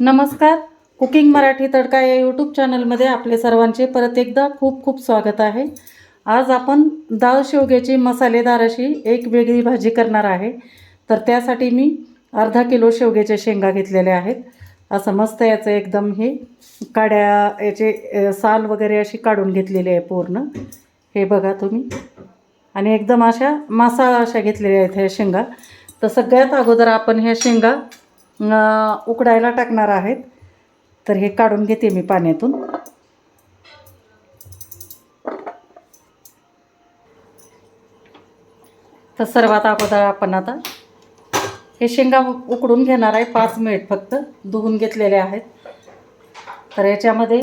नमस्कार. कुकिंग मराठी तडका या यूट्यूब चॅनलमध्ये आपले सर्वांचे परत एकदा खूप खूप स्वागत आहे. आज आपण डाळ शेवग्याची मसालेदार अशी एक वेगळी भाजी करणार आहे. तर त्यासाठी मी अर्धा किलो शेवग्याच्या शेंगा घेतलेल्या आहेत. असं मस्त याचं एकदम हे काड्या याचे साल वगैरे अशी काढून घेतलेली आहे पूर्ण. हे बघा तुम्ही. आणि एकदम अशा मासाळा अशा घेतलेल्या आहेत ह्या शेंगा. तर सगळ्यात अगोदर आपण ह्या शेंगा उकडायला टाकणार आहेत. तर हे काढून घेते मी पाण्यातून. तर सर्वात अगोदर आपण आता हे शेंगा उकडून घेणार आहे पाच मिनिट फक्त. धुवून घेतलेले आहेत. तर याच्यामध्ये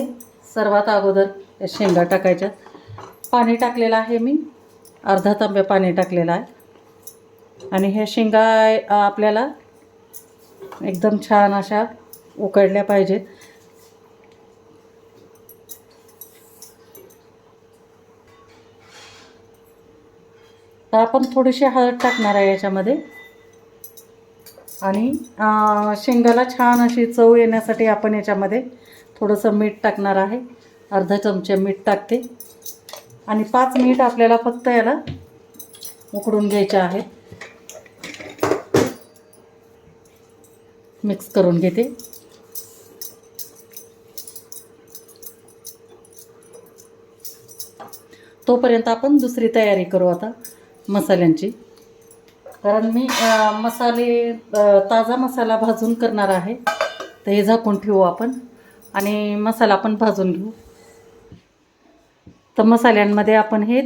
सर्वात अगोदर या शेंगा टाकायच्या. पाणी टाकलेलं आहे मी. अर्धा तांब्या पाणी टाकलेलं आहे. आणि ह्या शेंगा आपल्याला एकदम छान अशा उकडल्या पाहिजेत. तर आपण थोडीशी हळद टाकणार आहे याच्यामध्ये. आणि शेंगाला छान अशी चव येण्यासाठी आपण याच्यामध्ये थोडंसं मीठ टाकणार आहे. अर्धा चमचे मीठ टाकते. आणि पाच मिनिट आपल्याला फक्त याला उकडून घ्यायचे आहे मिक्स करून घेते. तोपर्यंत आपण दुसरी तयारी करू आता मसाल्यांची. कारण मी मसाले ताजा मसाला भाजून करणार आहे. तर हे झाकून ठेवू आपण आणि मसाला पण भाजून घेऊ. तर मसाल्यांमध्ये आपण हे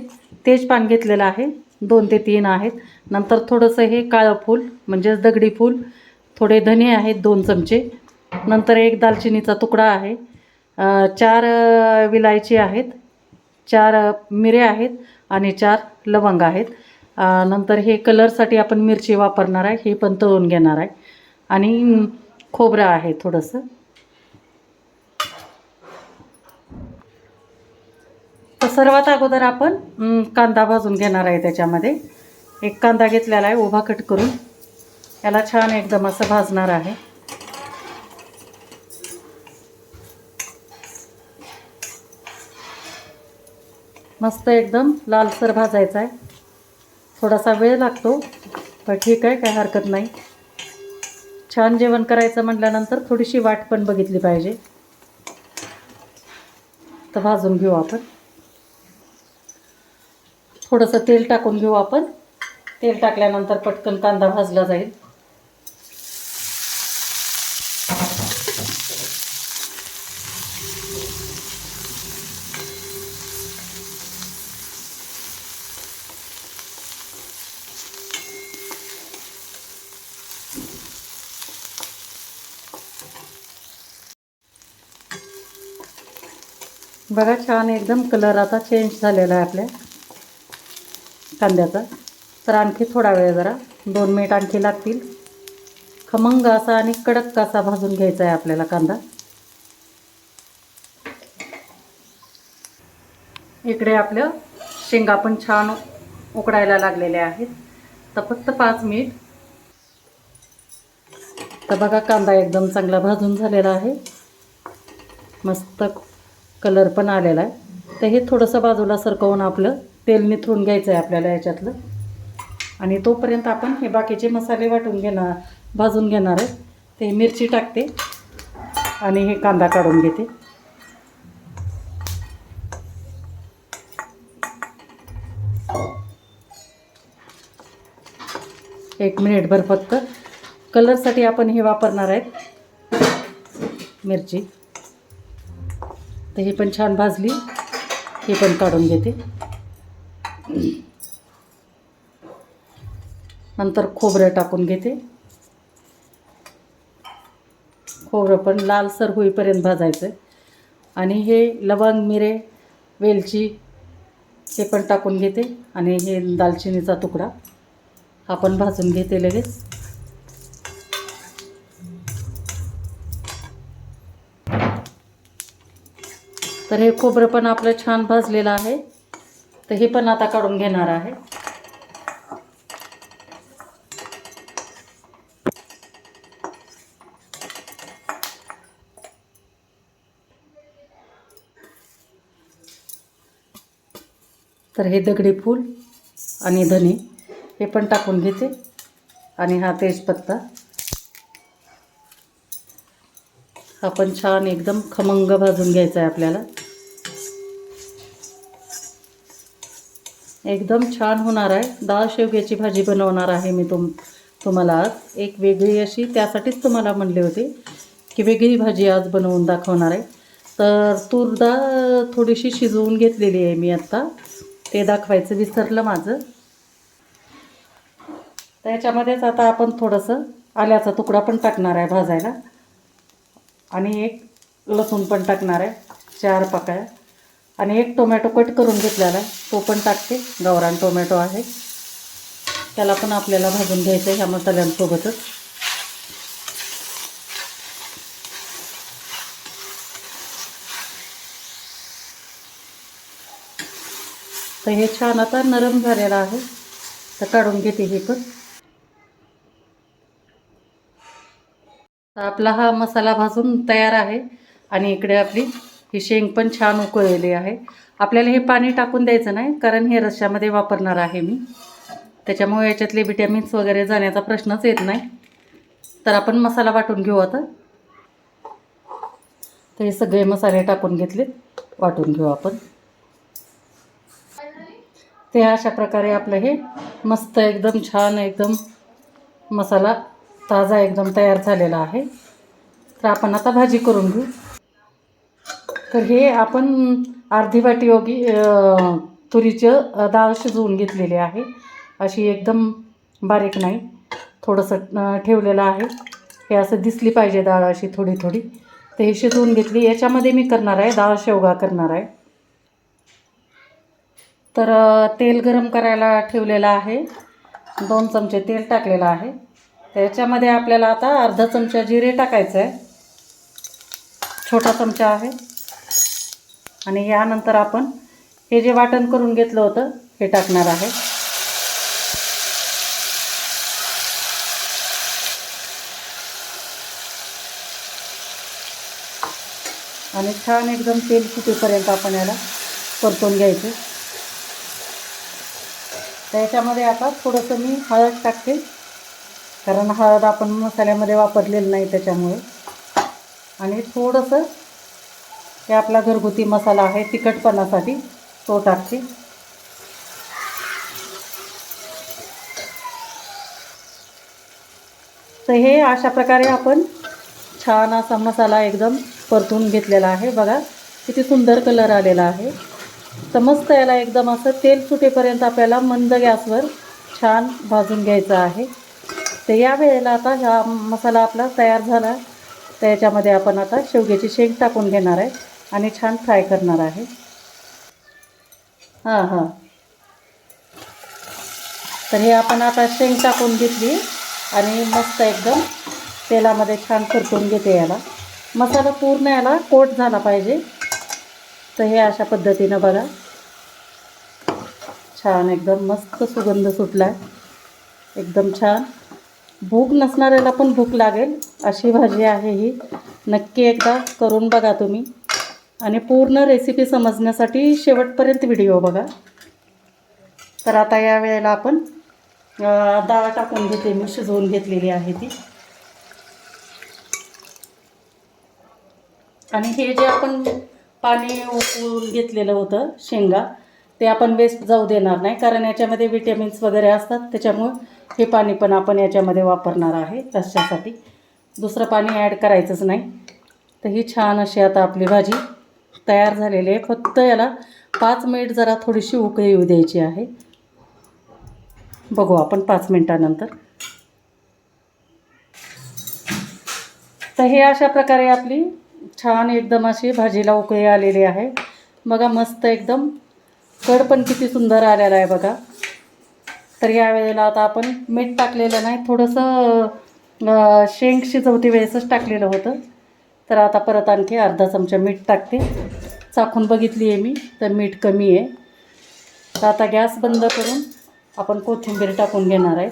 तेजपान घेतलेलं आहे. दोन ते तीन आहेत. नंतर थोडंसं हे काळं फूल म्हणजेच दगडी फूल थोडे धने आहेत दोन चमचे. नंतर एक दालचिनीचा तुकडा आहे. चार विलायची आहेत चार मिरे मिऱ्या आहेत आणि चार लवंग आहेत. नंतर हे कलरसाठी आपण मिरची वापरणार आहे हे पण तळून घेणार आहे. आणि खोबरं आहे थोडंसं. तर सर्वात अगोदर आपण कांदा भाजून घेणार आहे त्याच्यामध्ये. एक कांदा घेतलेला आहे उभा कट करून. याला छान एकदम असं भाजणार आहे. मस्त एकदम लालसर भाजायचा आहे. थोडासा वेळ लागतो पण ठीक आहे काही हरकत नाही. छान जेवण करायचं म्हटल्यानंतर थोडीशी वाट पण बघितली पाहिजे. तर भाजून घेऊ आपण. थोडंसं तेल टाकून घेऊ आपण. तेल टाकल्यानंतर पटकन कांदा भाजला जाईल. बघा छान एकदम कलर आता चेंज झालेला आहे आपल्या कांद्याचा. तर आणखी थोडा वेळ जरा दोन मिनिट आणखी लागतील. खमंग असा आणि कडक असा भाजून घ्यायचा आहे आपल्याला कांदा? इकडे आपलं शेंगा पण छान उकडायला लागलेले आहेत. तर फक्त पाच मिनिट. तर बघा कांदा एकदम चांगला भाजून झालेला आहे. मस्त कलर पण आलेला आहे. तर हे थोडंसं बाजूला सरकवून आपलं तेल निथळून घ्यायचं आहे आपल्याला याच्यातलं. आणि तोपर्यंत आपण हे बाकीचे मसाले वाटून घेणार भाजून घेणार आहे. ते मिरची टाकते आणि हे कांदा काढून घेते. एक मिनिटभर फक्त. कलरसाठी आपण हे वापरणार आहेत मिरची. तर ही पण छान भाजली. हे पण काढून घेते. नंतर खोबरं टाकून घेते. खोबरं पण लालसर होईपर्यंत भाजायचं. आणि हे लवंग मिरे वेलची हे पण टाकून घेते. आणि हे दालचिनीचा तुकडा. हा पण भाजून घेते लगेच. तर हे खोबरं पण आपलं छान भाजलेलं आहे. तर हे पण आता काढून घेणार आहे. तर हे दगडी फूल आणि धने हे पण टाकून घेते. आणि हा तेजपत्ता. हा पण छान एकदम खमंग भाजून घ्यायचा आहे आपल्याला. एकदम छान होणार आहे. डाळ शेवग्याची भाजी बनवणार आहे मी तुम तुम्हाला आज. एक वेगळी अशी त्यासाठीच तुम्हाला म्हणले होते की वेगळी भाजी आज बनवून दाखवणार आहे. तर तूर डाळ थोडीशी शिजवून घेतलेली आहे मी आत्ता ते दाखवायचं विसरलं माझं. त्याच्यामध्येच आता आपण थोडंसं आल्याचा तुकडा पण टाकणार आहे भाजायला. आणि एक लसूण पण टाकणार आहे चार पाकळ्या आणि एक टोमॅटो कट करून घेतलेला आहे तो पण टाकते. गावरान टोमॅटो आहे. त्याला पण आपल्याला भाजून घ्यायचं आहे ह्या मसाल्यांसोबतच. तर हे छान आता नरम झालेलं आहे. तर काढून घेते हे पण. आपला हा मसाला भाजून तयार आहे. आणि इकडे आपली ही शेंग पण छान उकळलेली आहे. आपल्याला हे पाणी टाकून द्यायचं नाही कारण हे रश्श्यामध्ये वापरणार आहे मी. त्याच्यामुळे याच्यातले विटॅमिन्स वगैरे जाण्याचा प्रश्नच येत नाही. तर आपण मसाला वाटून घेऊ आता. तर हे सगळे मसाले टाकून घेतले वाटून घेऊ आपण. ते अशा प्रकारे आपलं हे मस्त एकदम छान एकदम मसाला ताजा एकदम तयार झालेला आहे. तर आपण आता भाजी करून घेऊ. तर हे आपण अर्धी वाटी योगी तुरीचं डाळ शिजवून घेतलेली आहे. अशी एकदम बारीक नाही थोडंसं ठेवलेलं आहे. हे असं दिसली पाहिजे डाळ अशी थोडी थोडी. तर हे शिजवून घेतली. याच्यामध्ये मी करणार आहे डाळ शेवगा करणार आहे. तर तेल गरम करायला ठेवलेलं आहे. दोन चमचे तेल टाकलेलं आहे. त्याच्यामध्ये आपल्याला आता अर्धा चमचा जिरे टाकायचं आहे. छोटा चमचा आहे. आणि यानंतर आपण हे जे वाटण करून घेतलं होतं हे टाकणार आहे. आणि छान एकदम तेल सुटेपर्यंत आपण याला परतून घ्यायचं. त्याच्यामध्ये आता थोडंसं मी हळद टाकते. कारण हळद आपण मसाल्यामध्ये वापरलेलं नाही त्याच्यामुळे. आणि थोडंसं हे आपला घरगुती मसाला आहे तिखटपणासाठी तो टाकते. तर हे अशा प्रकारे आपण छान असा मसाला एकदम परतून घेतलेला आहे. बघा किती सुंदर कलर आलेला आहे. तर मस्त याला एकदम असं तेल सुटेपर्यंत आपल्याला मंद गॅसवर छान भाजून घ्यायचं आहे. तर या वेळेला आता हा मसाला आपला तयार झाला. तर याच्यामध्ये आपण आता शेवग्याची शेंग टाकून घेणार आहे आणि छान फ्राय करणार आहे. हां हां. तर हे आपण आता शेंग टाकून घेतली आणि मस्त एकदम तेलामध्ये छान परतून घेते याला. मसाला पूर्ण याला कोट झाला पाहिजे. तर हे अशा पद्धतीनं बघा. छान एकदम मस्त सुगंध सुटला आहे एकदम छान. भूक नसणाऱ्याला पण भूक लागेल. अशी भाजी आहे ही. नक्की एकदा करून बघा तुम्ही. आणि पूर्ण रेसिपी समजण्यासाठी शेवटपर्यंत व्हिडिओ बघा. तर आता या वेळेला आपण डाळ टाकून घेते मी शिजवून घेतलेली आहे ती. आणि हे जे आपण पाणी उकळून घेतलेलं होतं शेंगा ते आपण वेस्ट जाऊ देणार नाही कारण याच्यामध्ये विटॅमिन्स वगैरे असतात त्याच्यामुळं हे पाणी पण आपण याच्यामध्ये वापरणार आहे तशासाठी दुसरं पाणी ॲड करायचंच नाही. तर ही छान अशी आता आपली भाजी तयार झालेली आहे. फक्त याला पाच मिनिट जरा थोडीशी उकळी येऊ द्यायची आहे. बघू आपण पाच मिनटानंतर. तर हे अशा प्रकारे आपली छान एकदम अशी भाजीला उकळी आलेली आहे. बघा मस्त एकदम कड पण किती सुंदर आलेला आहे बघा. तर या वेळेला आता आपण मीठ टाकलेलं नाही थोडंसं शेंग शिजवते वेळेसच टाकलेलं होतं. तर आता परत आणखी अर्धा चमचा मीठ टाकते. चाखून बघितली आहे मी तर मीठ कमी आहे. तर आता गॅस बंद करून आपण कोथिंबीर टाकून घेणार आहे.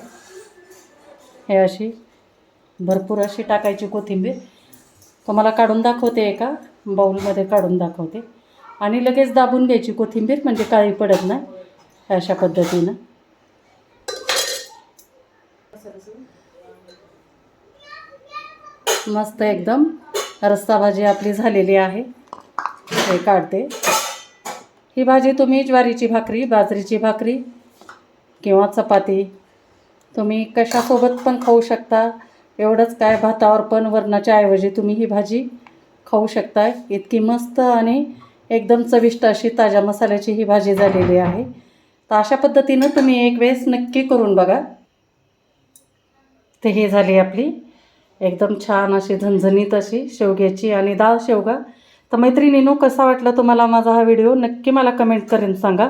हे अशी भरपूर अशी टाकायची कोथिंबीर. तुम्हाला काढून दाखवते एका बाऊलमध्ये काढून दाखवते. आणि लगेच दाबून घ्यायची कोथिंबीर म्हणजे काळी पडत नाही अशा पद्धतीनं. मस्त एकदम रस्ता भाजी आपली झालेली आहे. हे काढते. ही भाजी तुम्ही ज्वारीची भाकरी बाजरीची भाकरी किंवा चपाती तुम्ही कशासोबत पण खाऊ शकता. एवढंच काय भातावर पण वरणाच्या ऐवजी तुम्ही ही भाजी खाऊ शकता इतकी मस्त आणि एकदम चविष्ट अशी ताज्या मसाल्याची ही भाजी झालेली आहे. तर अशा पद्धतीनं तुम्ही एक वेळेस नक्की करून बघा. ते ही झाली आपली एकदम छान अशी झणझणीत अशी शेवग्याची आणि डाळ शेवगा. तर मैत्रिणीनो कसा वाटला तुम्हाला माझा हा व्हिडिओ? नक्की मला कमेंट करून सांगा.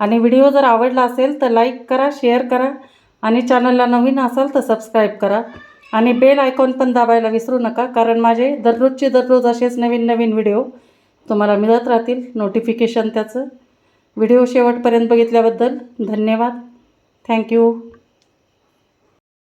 आणि व्हिडिओ जर आवडला असेल तर लाईक करा शेअर करा आणि चॅनलला नवीन असाल तर सबस्क्राईब करा. आणि बेल आयकॉन पण दाबायला विसरू नका कारण माझे दररोजचे दररोज असेच नवीन नवीन व्हिडिओ तुम्हाला मिळत राहतील नोटिफिकेशन त्याचं. व्हिडिओ शेवटपर्यंत बघितल्याबद्दल धन्यवाद. थँक्यू